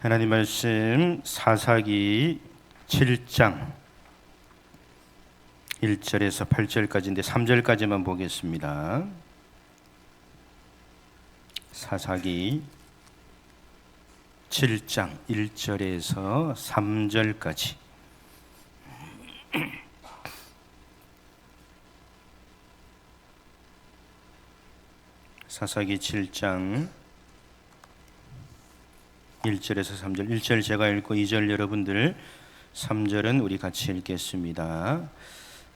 하나님 말씀 사사기 7장 1절에서 8절까지인데 3절까지만 보겠습니다. 사사기 7장 1절에서 3절까지 사사기 7장 1절에서 3절 1절 제가 읽고 2절 여러분들 3절은 우리 같이 읽겠습니다.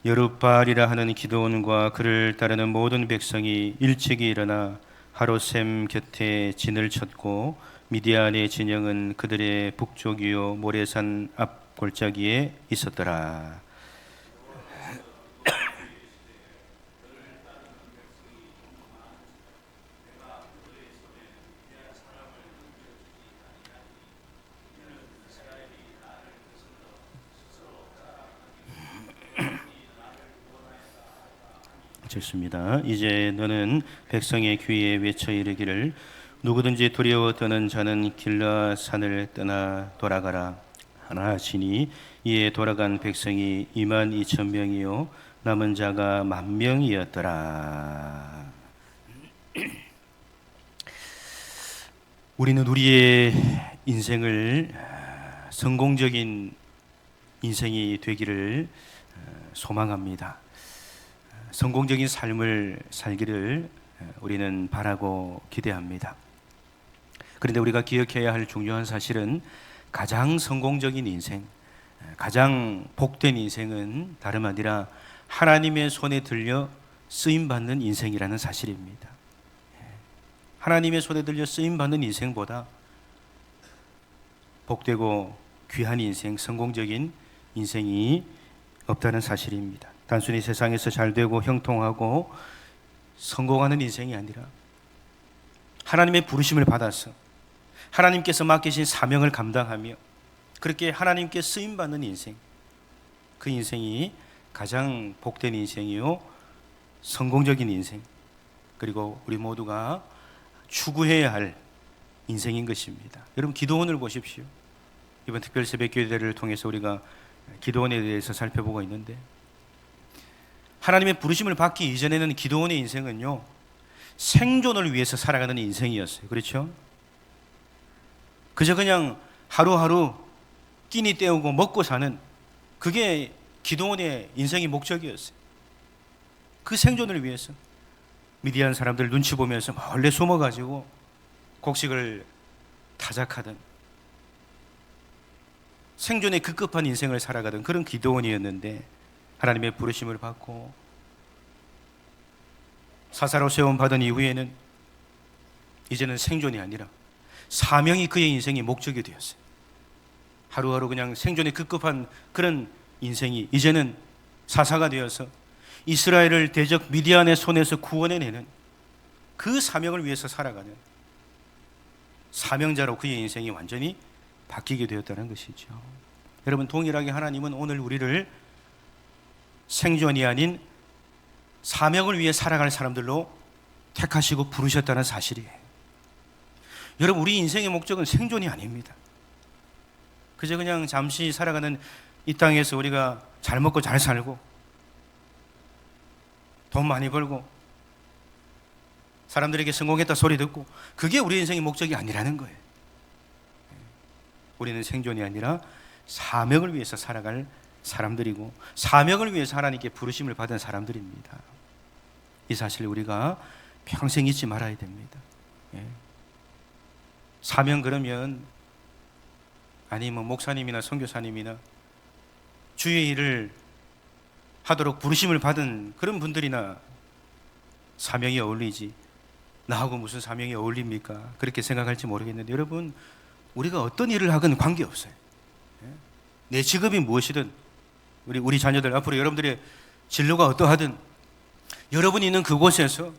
여룻바알이라 하는 기도원과 그를 따르는 모든 백성이 일찍이 일어나 하루샘 곁에 진을 쳤고 미디안의 진영은 그들의 북쪽이요 모래산 앞 골짜기에 있었더라. 좋습니다. 이제 너는 백성의 귀에 외쳐 이르기를 누구든지 두려워 떠는 자는 길라 산을 떠나 돌아가라 하나시니 이에 돌아간 백성이 2만 2천 명이요 남은 자가 만 명이었더라. 우리는 우리의 인생을 성공적인 인생이 되기를 소망합니다. 성공적인 삶을 살기를 우리는 바라고 기대합니다. 그런데 우리가 기억해야 할 중요한 사실은 가장 성공적인 인생, 가장 복된 인생은 다름 아니라 하나님의 손에 들려 쓰임 받는 인생이라는 사실입니다. 하나님의 손에 들려 쓰임 받는 인생보다 복되고 귀한 인생, 성공적인 인생이 없다는 사실입니다. 단순히 세상에서 잘 되고 형통하고 성공하는 인생이 아니라 하나님의 부르심을 받아서 하나님께서 맡기신 사명을 감당하며 그렇게 하나님께 쓰임 받는 인생 그 인생이 가장 복된 인생이요 성공적인 인생 그리고 우리 모두가 추구해야 할 인생인 것입니다. 여러분 기도원을 보십시오. 이번 특별 새벽 기도회를 통해서 우리가 기도원에 대해서 살펴보고 있는데 하나님의 부르심을 받기 이전에는 기도원의 인생은요 생존을 위해서 살아가는 인생이었어요. 그렇죠? 그저 그냥 하루하루 끼니 때우고 먹고 사는 그게 기도원의 인생의 목적이었어요. 그 생존을 위해서 미디안 사람들 눈치 보면서 몰래 숨어가지고 곡식을 타작하던 생존에 급급한 인생을 살아가던 그런 기도원이었는데 하나님의 부르심을 받고 사사로 세움 받은 이후에는 이제는 생존이 아니라 사명이 그의 인생의 목적이 되었어요. 하루하루 그냥 생존에 급급한 그런 인생이 이제는 사사가 되어서 이스라엘을 대적 미디안의 손에서 구원해내는 그 사명을 위해서 살아가는 사명자로 그의 인생이 완전히 바뀌게 되었다는 것이죠. 여러분 동일하게 하나님은 오늘 우리를 생존이 아닌 사명을 위해 살아갈 사람들로 택하시고 부르셨다는 사실이에요. 여러분, 우리 인생의 목적은 생존이 아닙니다. 그저 그냥 잠시 살아가는 이 땅에서 우리가 잘 먹고 잘 살고 돈 많이 벌고 사람들에게 성공했다 소리 듣고 그게 우리 인생의 목적이 아니라는 거예요. 우리는 생존이 아니라 사명을 위해서 살아갈 사람들이고 사명을 위해서 하나님께 부르심을 받은 사람들입니다. 이 사실을 우리가 평생 잊지 말아야 됩니다. 예. 사명 그러면 아니 뭐 목사님이나 선교사님이나 주의 일을 하도록 부르심을 받은 그런 분들이나 사명이 어울리지 나하고 무슨 사명이 어울립니까? 그렇게 생각할지 모르겠는데 여러분 우리가 어떤 일을 하건 관계없어요. 예. 내 직업이 무엇이든 우리 우리 자녀들 앞으로 여러분들의 진로가 어떠하든 여러분이 있는 그곳에서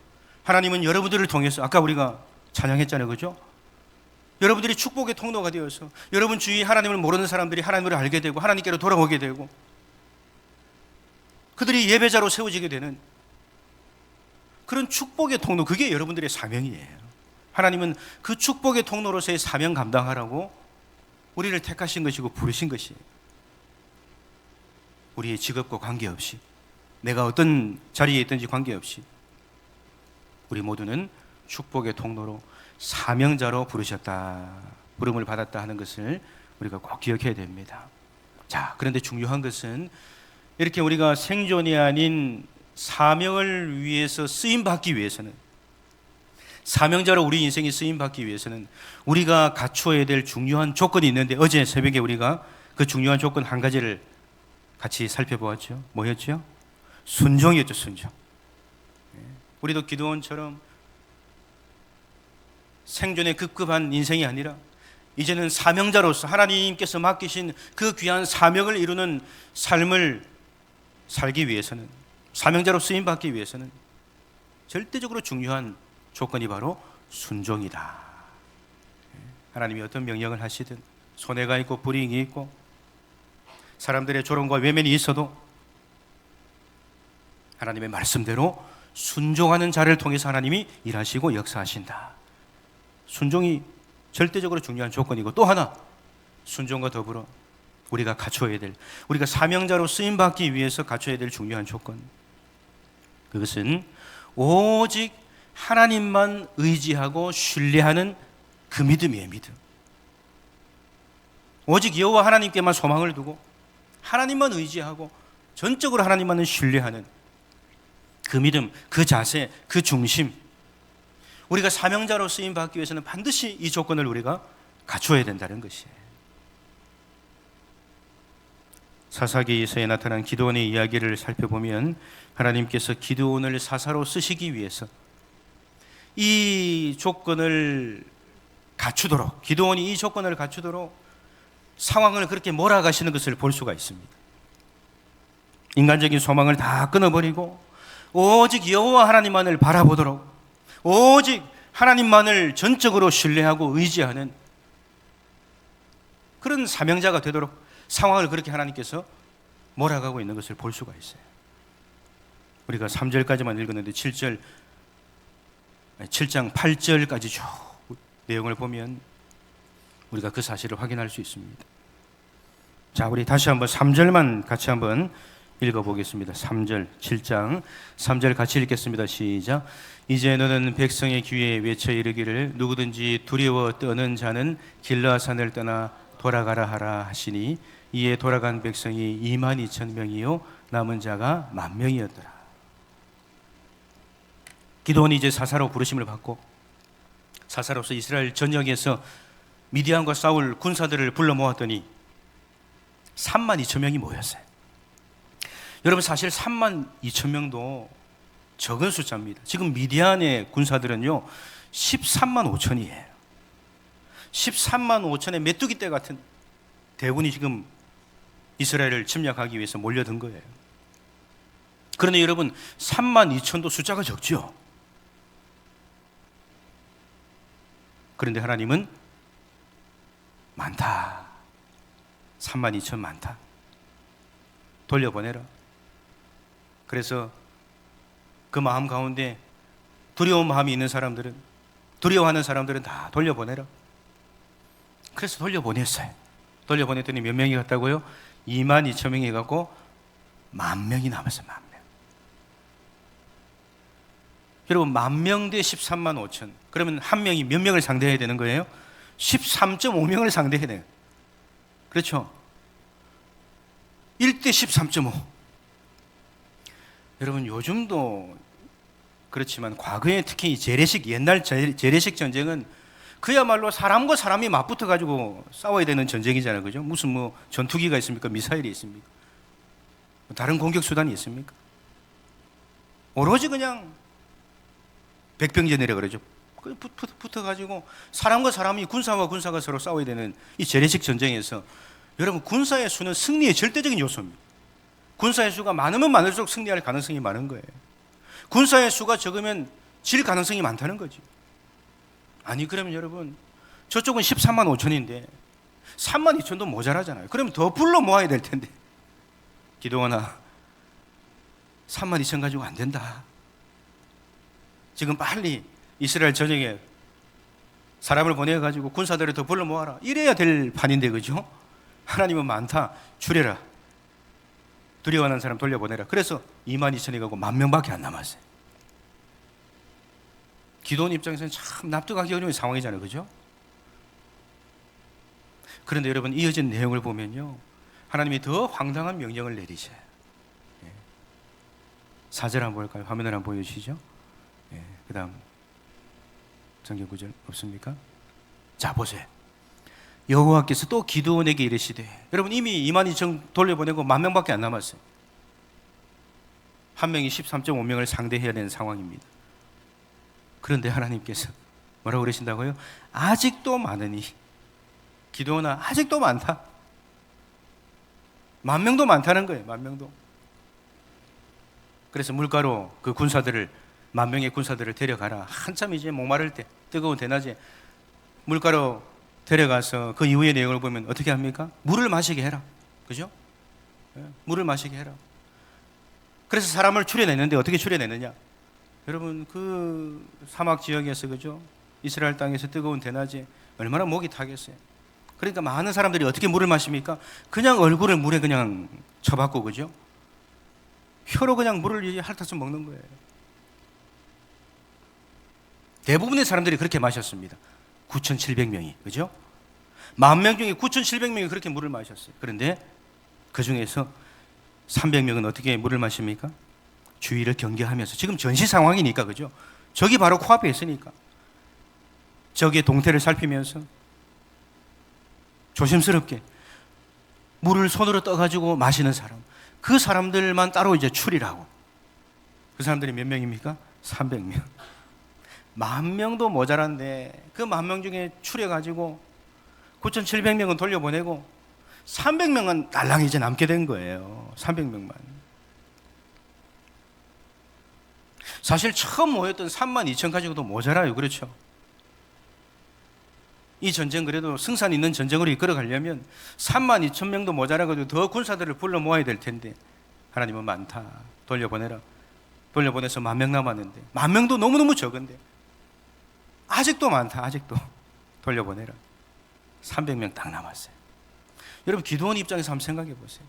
하나님은 여러분들을 통해서 아까 우리가 찬양했잖아요. 그죠? 여러분들이 축복의 통로가 되어서 여러분 주위 하나님을 모르는 사람들이 하나님을 알게 되고 하나님께로 돌아오게 되고 그들이 예배자로 세워지게 되는 그런 축복의 통로 그게 여러분들의 사명이에요. 하나님은 그 축복의 통로로서의 사명 감당하라고 우리를 택하신 것이고 부르신 것이 우리의 직업과 관계없이 내가 어떤 자리에 있든지 관계없이 우리 모두는 축복의 통로로 사명자로 부르셨다. 부름을 받았다 하는 것을 우리가 꼭 기억해야 됩니다. 자, 그런데 중요한 것은 이렇게 우리가 생존이 아닌 사명을 위해서 쓰임 받기 위해서는 사명자로 우리 인생이 쓰임 받기 위해서는 우리가 갖추어야 될 중요한 조건이 있는데 어제 새벽에 우리가 그 중요한 조건 한 가지를 같이 살펴보았죠. 뭐였죠? 순종이었죠, 순종. 예. 우리도 기도원처럼 생존에 급급한 인생이 아니라 이제는 사명자로서 하나님께서 맡기신 그 귀한 사명을 이루는 삶을 살기 위해서는 사명자로 쓰임 받기 위해서는 절대적으로 중요한 조건이 바로 순종이다. 하나님이 어떤 명령을 하시든 손해가 있고 불이익이 있고 사람들의 조롱과 외면이 있어도 하나님의 말씀대로 순종하는 자를 통해서 하나님이 일하시고 역사하신다. 순종이 절대적으로 중요한 조건이고 또 하나 순종과 더불어 우리가 갖춰야 될 우리가 사명자로 쓰임 받기 위해서 갖춰야 될 중요한 조건 그것은 오직 하나님만 의지하고 신뢰하는 그 믿음이에요 믿음 오직 여호와 하나님께만 소망을 두고 하나님만 의지하고 전적으로 하나님만을 신뢰하는 그 믿음, 그 자세, 그 중심 우리가 사명자로 쓰임 받기 위해서는 반드시 이 조건을 우리가 갖춰야 된다는 것이에요. 사사기에서에 나타난 기도원의 이야기를 살펴보면 하나님께서 기도원을 사사로 쓰시기 위해서 이 조건을 갖추도록 기도원이 이 조건을 갖추도록 상황을 그렇게 몰아가시는 것을 볼 수가 있습니다. 인간적인 소망을 다 끊어버리고 오직 여호와 하나님만을 바라보도록 오직 하나님만을 전적으로 신뢰하고 의지하는 그런 사명자가 되도록 상황을 그렇게 하나님께서 몰아가고 있는 것을 볼 수가 있어요. 우리가 3절까지만 읽었는데 7절 7장 8절까지 쭉 내용을 보면 우리가 그 사실을 확인할 수 있습니다. 자, 우리 다시 한번 3절만 같이 한번 읽어보겠습니다. 3절, 7장 3절 같이 읽겠습니다. 시작. 이제 너는 백성의 귀에 외쳐 이르기를 누구든지 두려워 떠는 자는 길라산을 떠나 돌아가라 하라 하시니 이에 돌아간 백성이 2만 2천 명이요 남은 자가 만 명이었더라. 기도원이 이제 사사로 부르심을 받고 사사로서 이스라엘 전역에서 미디안과 싸울 군사들을 불러 모았더니 3만 2천 명이 모였어요. 여러분 사실 3만 2천 명도 적은 숫자입니다. 지금 미디안의 군사들은요 13만 5천이에요. 13만 5천의 메뚜기 떼 같은 대군이 지금 이스라엘을 침략하기 위해서 몰려든 거예요. 그런데 여러분 3만 2천도 숫자가 적죠. 그런데 하나님은 많다. 3만 2천 많다. 돌려보내라. 그래서 그 마음 가운데 두려운 마음이 있는 사람들은 두려워하는 사람들은 다 돌려보내라. 그래서 돌려보냈어요. 돌려보냈더니 몇 명이 갔다고요? 2만 2천 명이 갔고 만 명이 남았어요. 만 명. 여러분 만 명 대 13만 5천. 그러면 한 명이 몇 명을 상대해야 되는 거예요? 13.5명을 상대해야 돼요. 그렇죠? 1대 13.5. 여러분 요즘도 그렇지만 과거에 특히 이 재래식 옛날 재- 재래식 전쟁은 그야말로 사람과 사람이 맞붙어 가지고 싸워야 되는 전쟁이잖아요. 그죠? 무슨 뭐 전투기가 있습니까? 미사일이 있습니까? 뭐 다른 공격 수단이 있습니까? 오로지 그냥 백병전이라 그러죠. 붙어가지고 사람과 사람이 군사와 군사가 서로 싸워야 되는 이 재래식 전쟁에서 여러분 군사의 수는 승리의 절대적인 요소입니다. 군사의 수가 많으면 많을수록 승리할 가능성이 많은 거예요. 군사의 수가 적으면 질 가능성이 많다는 거지. 아니 그러면 여러분 저쪽은 13만 5천인데 3만 2천도 모자라잖아요. 그러면 더 불러 모아야 될 텐데 기도원아 3만 2천 가지고 안 된다. 지금 빨리 이스라엘 전역에 사람을 보내 가지고 군사들을 더 불러 모아라. 이래야 될 판인데 그죠? 하나님은 많다. 줄여라. 두려워하는 사람 돌려보내라. 그래서 2만 2천이 가고 만 명밖에 안 남았어요. 기도원 입장에서는 참 납득하기 어려운 상황이잖아요. 그죠? 그런데 여러분 이어진 내용을 보면요. 하나님이 더 황당한 명령을 내리셔요. 예. 사절 한번 볼까요? 화면을 한번 보여주시죠. 예. 그 다음 성경 구절 없습니까? 자 보세요. 여호와께서 또 기도원에게 이르시되 여러분 이미 2만 2천 돌려보내고 만 명밖에 안 남았어요. 한 명이 13.5명을 상대해야 되는 상황입니다. 그런데 하나님께서 뭐라고 그러신다고요? 아직도 많으니 기도원아 아직도 많다. 만 명도 많다는 거예요. 만 명도. 그래서 물가로 그 군사들을 만 명의 군사들을 데려가라. 한참 이제 목마를 때 뜨거운 대낮에 물가로 데려가서 그 이후의 내용을 보면 어떻게 합니까? 물을 마시게 해라. 그죠? 예, 물을 마시게 해라. 그래서 사람을 추려내는데 어떻게 추려내느냐? 여러분 그 사막 지역에서 그죠? 이스라엘 땅에서 뜨거운 대낮에 얼마나 목이 타겠어요. 그러니까 많은 사람들이 어떻게 물을 마십니까? 그냥 얼굴을 물에 그냥 쳐박고 그죠? 혀로 그냥 물을 핥아서 먹는 거예요. 대부분의 사람들이 그렇게 마셨습니다. 9,700명이 그죠? 만 명 중에 9,700명이 그렇게 물을 마셨어요. 그런데 그 중에서 300명은 어떻게 물을 마십니까? 주의를 경계하면서 지금 전시 상황이니까 그죠? 저기 바로 코앞에 있으니까 적의 동태를 살피면서 조심스럽게 물을 손으로 떠가지고 마시는 사람 그 사람들만 따로 이제 추리라고 그 사람들이 몇 명입니까? 300명 만 명도 모자란데 그 만 명 중에 추려가지고 9,700명은 돌려보내고 300명은 달랑 이제 남게 된 거예요. 300명만. 사실 처음 모였던 3만 2천 가지고도 모자라요. 그렇죠? 이 전쟁 그래도 승산 있는 전쟁으로 이끌어 가려면 3만 2천 명도 모자라가지고 더 군사들을 불러 모아야 될 텐데 하나님은 많다. 돌려보내라. 돌려보내서 만 명 남았는데 만 명도 너무너무 적은데 아직도 많다. 아직도 돌려보내라. 300명 딱 남았어요. 여러분 기도원 입장에서 한번 생각해 보세요.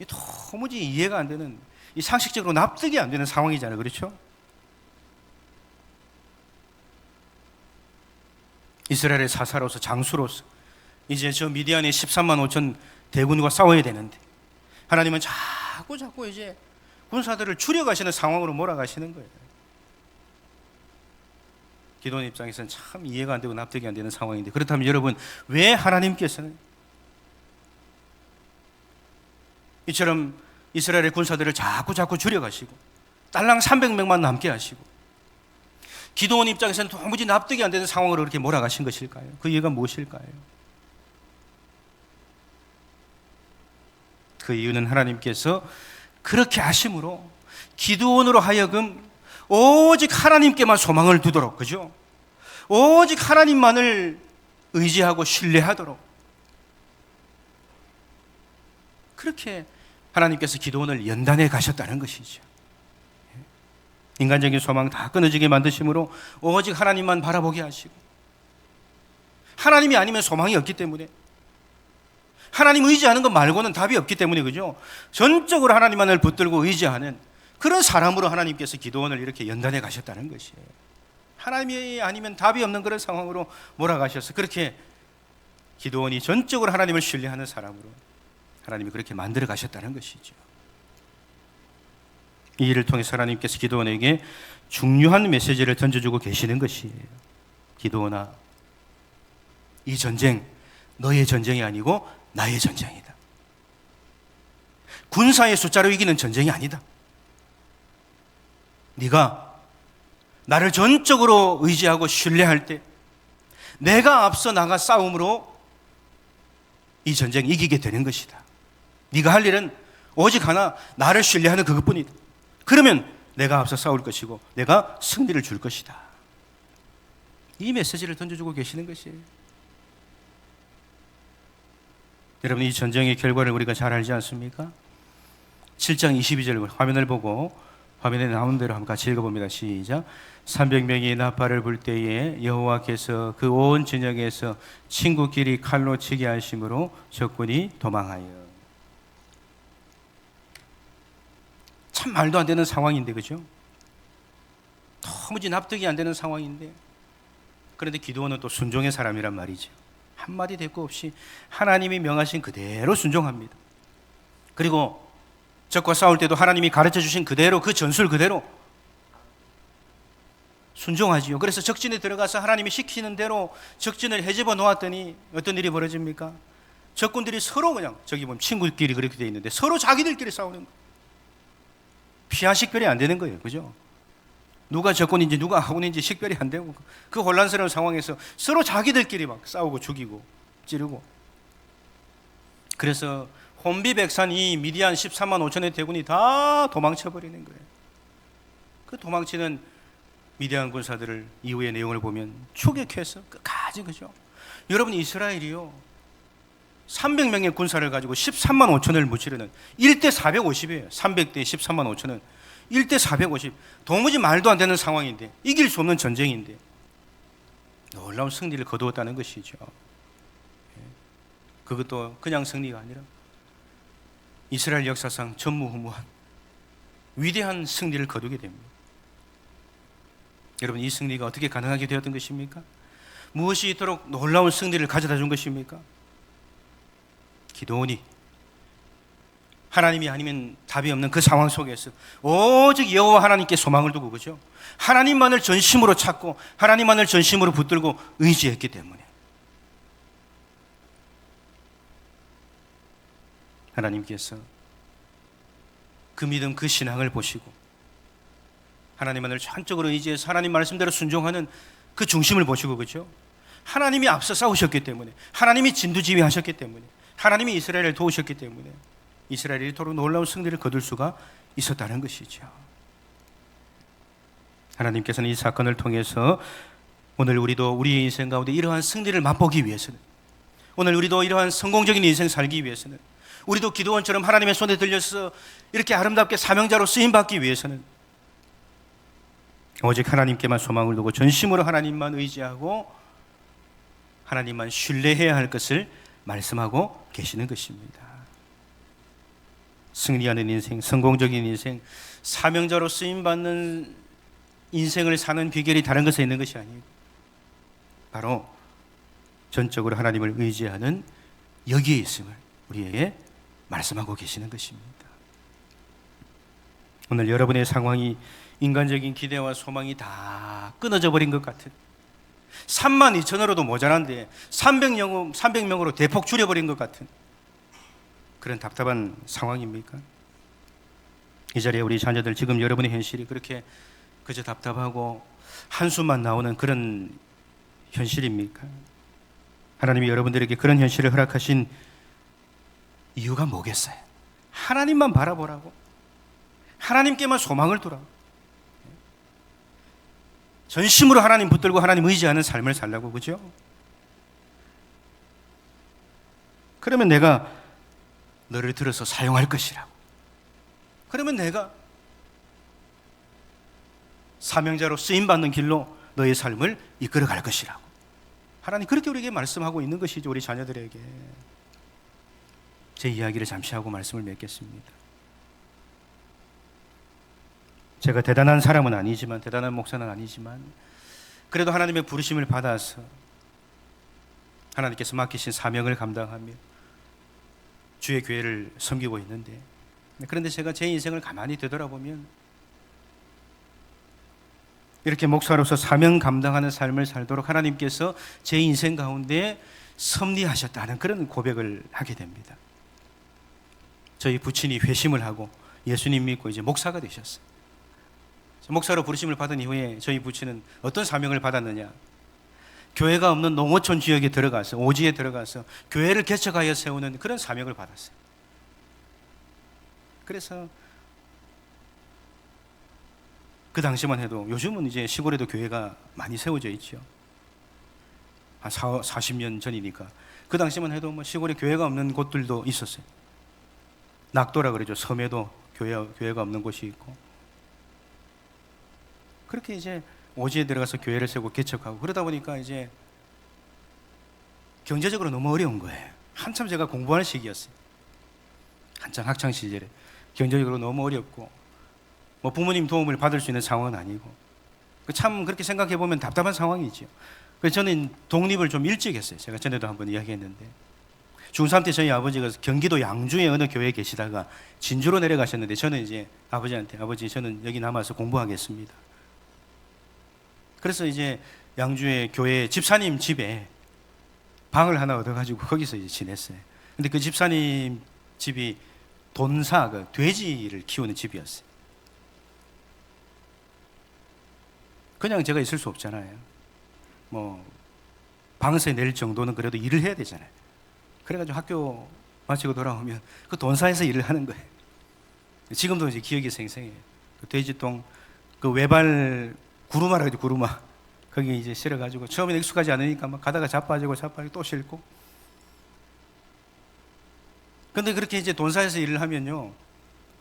이 도무지 이해가 안 되는 이 상식적으로 납득이 안 되는 상황이잖아요. 그렇죠? 이스라엘의 사사로서 장수로서 이제 저 미디안의 13만 5천 대군과 싸워야 되는데 하나님은 자꾸 자꾸 이제 군사들을 줄여가시는 상황으로 몰아가시는 거예요. 기도원 입장에서는 참 이해가 안 되고 납득이 안 되는 상황인데 그렇다면 여러분 왜 하나님께서는 이처럼 이스라엘의 군사들을 자꾸 자꾸 줄여가시고 딸랑 300명만 남게 하시고 기도원 입장에서는 도무지 납득이 안 되는 상황으로 그렇게 몰아가신 것일까요? 그 이유가 무엇일까요? 그 이유는 하나님께서 그렇게 하심으로 기도원으로 하여금 오직 하나님께만 소망을 두도록 그죠? 오직 하나님만을 의지하고 신뢰하도록 그렇게 하나님께서 기도원을 연단해 가셨다는 것이죠. 인간적인 소망 다 끊어지게 만드심으로 오직 하나님만 바라보게 하시고 하나님이 아니면 소망이 없기 때문에 하나님 의지하는 것 말고는 답이 없기 때문에 그죠? 전적으로 하나님만을 붙들고 의지하는 그런 사람으로 하나님께서 기도원을 이렇게 연단해 가셨다는 것이에요. 하나님이 아니면 답이 없는 그런 상황으로 몰아가셔서 그렇게 기도원이 전적으로 하나님을 신뢰하는 사람으로 하나님이 그렇게 만들어 가셨다는 것이죠. 이 일을 통해서 하나님께서 기도원에게 중요한 메시지를 던져주고 계시는 것이에요. 기도원아, 이 전쟁 너의 전쟁이 아니고 나의 전쟁이다. 군사의 숫자로 이기는 전쟁이 아니다. 네가 나를 전적으로 의지하고 신뢰할 때 내가 앞서 나가 싸움으로 이 전쟁 이기게 되는 것이다. 네가 할 일은 오직 하나 나를 신뢰하는 그것뿐이다. 그러면 내가 앞서 싸울 것이고 내가 승리를 줄 것이다. 이 메시지를 던져주고 계시는 것이에요. 여러분 이 전쟁의 결과를 우리가 잘 알지 않습니까? 7장 22절 화면을 보고 화면에 나온 대로 한번 같이 읽어봅니다. 시작. 300명이 나팔을 불 때에 여호와께서 그 온 진영에서 친구끼리 칼로 치게 하심으로 적군이 도망하여. 참 말도 안 되는 상황인데 그죠? 도무지 납득이 안 되는 상황인데 그런데 기도원은 또 순종의 사람이란 말이죠. 한마디 대꾸 없이 하나님이 명하신 그대로 순종합니다. 그리고 적과 싸울 때도 하나님이 가르쳐 주신 그대로 그 전술 그대로 순종하지요. 그래서 적진에 들어가서 하나님이 시키는 대로 적진을 해집어 놓았더니 어떤 일이 벌어집니까? 적군들이 서로 그냥 저기 보면 친구끼리 그렇게 돼 있는데 서로 자기들끼리 싸우는 거. 피하 식별이 안 되는 거예요. 그죠? 누가 적군인지 누가 아군인지 식별이 안 되고 그 혼란스러운 상황에서 서로 자기들끼리 막 싸우고 죽이고 찌르고 그래서 혼비백산 이 미디안 13만 5천의 대군이 다 도망쳐 버리는 거예요. 그 도망치는 미디안 군사들을 이후의 내용을 보면 추격해서 끝까지 그죠. 여러분 이스라엘이요 300명의 군사를 가지고 13만 5천을 무찌르는 1대 450이에요. 300대 13만 5천은 1대 450. 도무지 말도 안 되는 상황인데 이길 수 없는 전쟁인데 놀라운 승리를 거두었다는 것이죠. 예. 그것도 그냥 승리가 아니라 이스라엘 역사상 전무후무한 위대한 승리를 거두게 됩니다. 여러분 이 승리가 어떻게 가능하게 되었던 것입니까? 무엇이 이토록 놀라운 승리를 가져다 준 것입니까? 기도원이 하나님이 아니면 답이 없는 그 상황 속에서 오직 여호와 하나님께 소망을 두고 그죠? 하나님만을 전심으로 찾고 하나님만을 전심으로 붙들고 의지했기 때문에 하나님께서 그 믿음 그 신앙을 보시고 하나님만을 전적으로 의지해서 하나님 말씀대로 순종하는 그 중심을 보시고 그죠? 하나님이 앞서 싸우셨기 때문에 하나님이 진두지휘하셨기 때문에 하나님이 이스라엘을 도우셨기 때문에 이스라엘이 이토록 놀라운 승리를 거둘 수가 있었다는 것이죠. 하나님께서는 이 사건을 통해서 오늘 우리도 우리의 인생 가운데 이러한 승리를 맛보기 위해서는 오늘 우리도 이러한 성공적인 인생 살기 위해서는 우리도 기도원처럼 하나님의 손에 들려서 이렇게 아름답게 사명자로 쓰임 받기 위해서는 오직 하나님께만 소망을 두고 전심으로 하나님만 의지하고 하나님만 신뢰해야 할 것을 말씀하고 계시는 것입니다. 승리하는 인생, 성공적인 인생, 사명자로 쓰임 받는 인생을 사는 비결이 다른 것에 있는 것이 아니고 바로 전적으로 하나님을 의지하는 여기에 있음을 우리에게 말씀하고 계시는 것입니다. 오늘 여러분의 상황이 인간적인 기대와 소망이 다 끊어져 버린 것 같은 3만 2천으로도 모자란데 300명, 300명으로 대폭 줄여버린 것 같은 그런 답답한 상황입니까? 이 자리에 우리 자녀들 지금 여러분의 현실이 그렇게 그저 답답하고 한숨만 나오는 그런 현실입니까? 하나님이 여러분들에게 그런 현실을 허락하신 이유가 뭐겠어요? 하나님만 바라보라고. 하나님께만 소망을 두라고. 전심으로 하나님 붙들고 하나님 의지하는 삶을 살라고 그죠? 그러면 내가 너를 들어서 사용할 것이라고. 그러면 내가 사명자로 쓰임 받는 길로 너의 삶을 이끌어 갈 것이라고. 하나님 그렇게 우리에게 말씀하고 있는 것이죠, 우리 자녀들에게. 제 이야기를 잠시 하고 말씀을 맺겠습니다. 제가 대단한 사람은 아니지만 대단한 목사는 아니지만 그래도 하나님의 부르심을 받아서 하나님께서 맡기신 사명을 감당하며 주의 교회를 섬기고 있는데 그런데 제가 제 인생을 가만히 되돌아보면 이렇게 목사로서 사명 감당하는 삶을 살도록 하나님께서 제 인생 가운데 섭리하셨다는 그런 고백을 하게 됩니다. 저희 부친이 회심을 하고 예수님 믿고 이제 목사가 되셨어요. 목사로 부르심을 받은 이후에 저희 부친은 어떤 사명을 받았느냐? 교회가 없는 농어촌 지역에 들어가서 오지에 들어가서 교회를 개척하여 세우는 그런 사명을 받았어요. 그래서 그 당시만 해도 요즘은 이제 시골에도 교회가 많이 세워져 있죠. 한 4, 40년 전이니까 그 당시만 해도 뭐 시골에 교회가 없는 곳들도 있었어요. 낙도라 그러죠. 섬에도 교회, 교회가 없는 곳이 있고 그렇게 이제 오지에 들어가서 교회를 세우고 개척하고 그러다 보니까 이제 경제적으로 너무 어려운 거예요. 한참 제가 공부하는 시기였어요. 한참 학창 시절에 경제적으로 너무 어렵고 뭐 부모님 도움을 받을 수 있는 상황은 아니고 그참 그렇게 생각해 보면 답답한 상황이죠. 그래서 저는 독립을 좀 일찍 했어요. 제가 전에도 한번 이야기했는데 중3 때 저희 아버지가 경기도 양주의 어느 교회에 계시다가 진주로 내려가셨는데 저는 이제 아버지한테 아버지 저는 여기 남아서 공부하겠습니다. 그래서 이제 양주의 교회 집사님 집에 방을 하나 얻어가지고 거기서 이제 지냈어요. 근데 그 집사님 집이 돈사 그 돼지를 키우는 집이었어요. 그냥 제가 있을 수 없잖아요. 뭐 방세 낼 정도는 그래도 일을 해야 되잖아요. 그래가지고 학교 마치고 돌아오면 그 돈사에서 일을 하는 거예요. 지금도 이제 기억이 생생해요. 그 돼지똥 그 외발 구루마라 그러죠 구루마. 거기 이제 실어가지고 처음에 익숙하지 않으니까 막 가다가 자빠지고 자빠지고 또 싣고. 근데 그렇게 이제 돈사에서 일을 하면요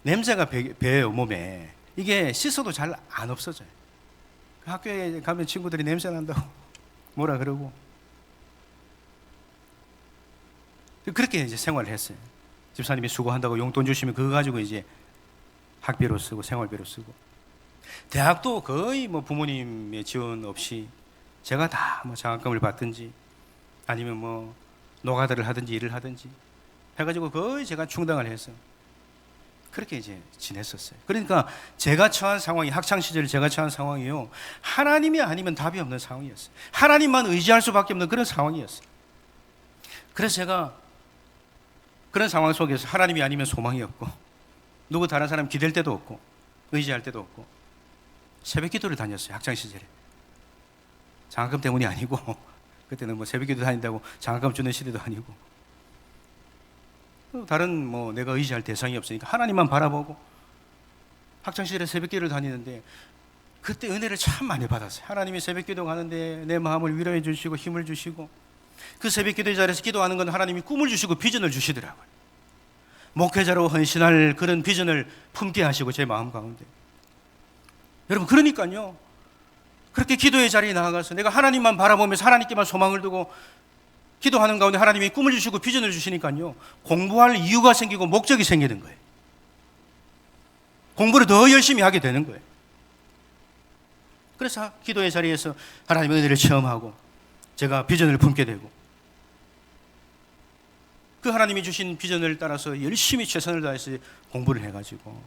냄새가 배, 배요 몸에. 이게 씻어도 잘 안 없어져요. 학교에 가면 친구들이 냄새 난다고 뭐라 그러고 그렇게 이제 생활을 했어요 집사님이 수고한다고 용돈 주시면 그거 가지고 이제 학비로 쓰고 생활비로 쓰고 대학도 거의 뭐 부모님의 지원 없이 제가 다 뭐 장학금을 받든지 아니면 뭐 노가다를 하든지 일을 하든지 해가지고 거의 제가 충당을 해서 그렇게 이제 지냈었어요. 그러니까 제가 처한 상황이 학창 시절 제가 처한 상황이요 하나님이 아니면 답이 없는 상황이었어요. 하나님만 의지할 수밖에 없는 그런 상황이었어요. 그래서 제가 그런 상황 속에서 하나님이 아니면 소망이 없고 누구 다른 사람 기댈 때도 없고 의지할 때도 없고 새벽 기도를 다녔어요 학창 시절에. 장학금 때문이 아니고 그때는 뭐 새벽 기도 다닌다고 장학금 주는 시대도 아니고. 또 다른 뭐 내가 의지할 대상이 없으니까 하나님만 바라보고 학창 시절에 새벽 기도를 다니는데 그때 은혜를 참 많이 받았어요. 하나님이 새벽 기도 가는데 내 마음을 위로해 주시고 힘을 주시고 그 새벽 기도 자리에서 기도하는 건 하나님이 꿈을 주시고 비전을 주시더라고요. 목회자로 헌신할 그런 비전을 품게 하시고 제 마음 가운데. 여러분 그러니까요. 그렇게 기도의 자리에 나아가서 내가 하나님만 바라보면서 하나님께만 소망을 두고 기도하는 가운데 하나님이 꿈을 주시고 비전을 주시니까요. 공부할 이유가 생기고 목적이 생기는 거예요. 공부를 더 열심히 하게 되는 거예요. 그래서 기도의 자리에서 하나님의 은혜를 체험하고 제가 비전을 품게 되고 그 하나님이 주신 비전을 따라서 열심히 최선을 다해서 공부를 해가지고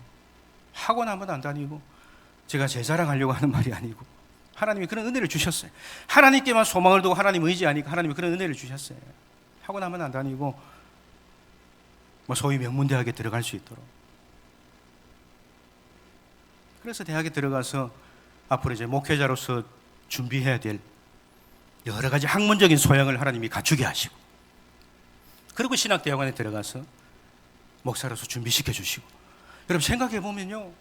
학원 한 번 안 다니고 제가 제 자랑하려고 하는 말이 아니고 하나님이 그런 은혜를 주셨어요. 하나님께만 소망을 두고 하나님 의지하니까 하나님이 그런 은혜를 주셨어요. 학원 한 번 안 다니고 뭐 소위 명문대학에 들어갈 수 있도록. 그래서 대학에 들어가서 앞으로 이제 목회자로서 준비해야 될 여러 가지 학문적인 소양을 하나님이 갖추게 하시고 그리고 신학대학원에 들어가서 목사로서 준비시켜 주시고 여러분 생각해 보면요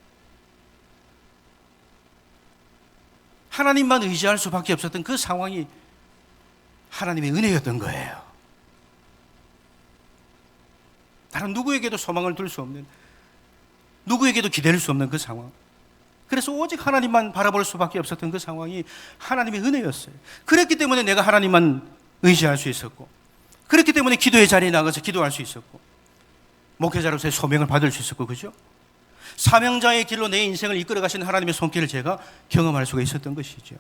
하나님만 의지할 수밖에 없었던 그 상황이 하나님의 은혜였던 거예요. 다른 누구에게도 소망을 둘 수 없는 누구에게도 기댈 수 없는 그 상황. 그래서 오직 하나님만 바라볼 수밖에 없었던 그 상황이 하나님의 은혜였어요. 그랬기 때문에 내가 하나님만 의지할 수 있었고, 그렇기 때문에 기도의 자리에 나가서 기도할 수 있었고, 목회자로서의 소명을 받을 수 있었고, 그죠? 사명자의 길로 내 인생을 이끌어 가시는 하나님의 손길을 제가 경험할 수가 있었던 것이죠.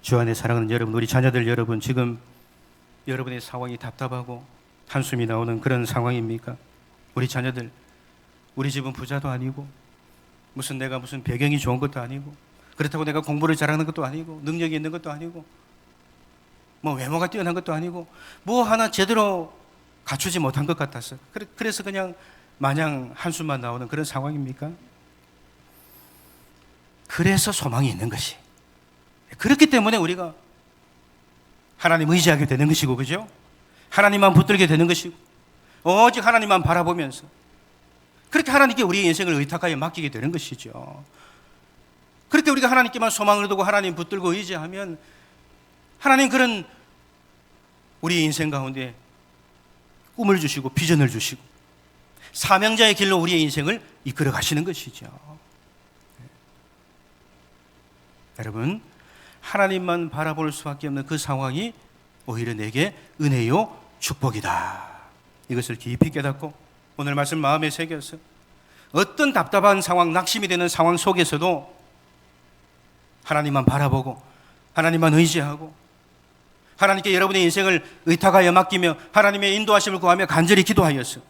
주 안에 사랑하는 여러분, 우리 자녀들 여러분, 지금 여러분의 상황이 답답하고 한숨이 나오는 그런 상황입니까? 우리 자녀들, 우리 집은 부자도 아니고, 무슨 내가 무슨 배경이 좋은 것도 아니고, 그렇다고 내가 공부를 잘하는 것도 아니고, 능력이 있는 것도 아니고, 뭐 외모가 뛰어난 것도 아니고, 뭐 하나 제대로 갖추지 못한 것 같아서 그래- 그래서 그냥 마냥 한숨만 나오는 그런 상황입니까? 그래서 소망이 있는 것이 그렇기 때문에 우리가 하나님 의지하게 되는 것이고 그죠? 하나님만 붙들게 되는 것이고 오직 하나님만 바라보면서 그렇게 하나님께 우리의 인생을 의탁하여 맡기게 되는 것이죠. 그렇게 우리가 하나님께만 소망을 두고 하나님 붙들고 의지하면 하나님 그런 우리 인생 가운데 꿈을 주시고 비전을 주시고 사명자의 길로 우리의 인생을 이끌어 가시는 것이죠. 여러분, 하나님만 바라볼 수밖에 없는 그 상황이 오히려 내게 은혜요 축복이다. 이것을 깊이 깨닫고 오늘 말씀 마음에 새겨서 어떤 답답한 상황, 낙심이 되는 상황 속에서도 하나님만 바라보고 하나님만 의지하고 하나님께 여러분의 인생을 의탁하여 맡기며 하나님의 인도하심을 구하며 간절히 기도하였어.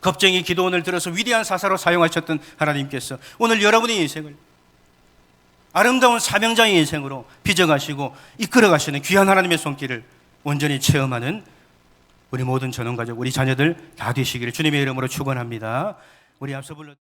겁쟁이 기도원을 들어서 위대한 사사로 사용하셨던 하나님께서 오늘 여러분의 인생을 아름다운 사명자의 인생으로 빚어가시고 이끌어가시는 귀한 하나님의 손길을 온전히 체험하는 우리 모든 전원 가족, 우리 자녀들 다 되시기를 주님의 이름으로 축원합니다. 우리 앞서 불러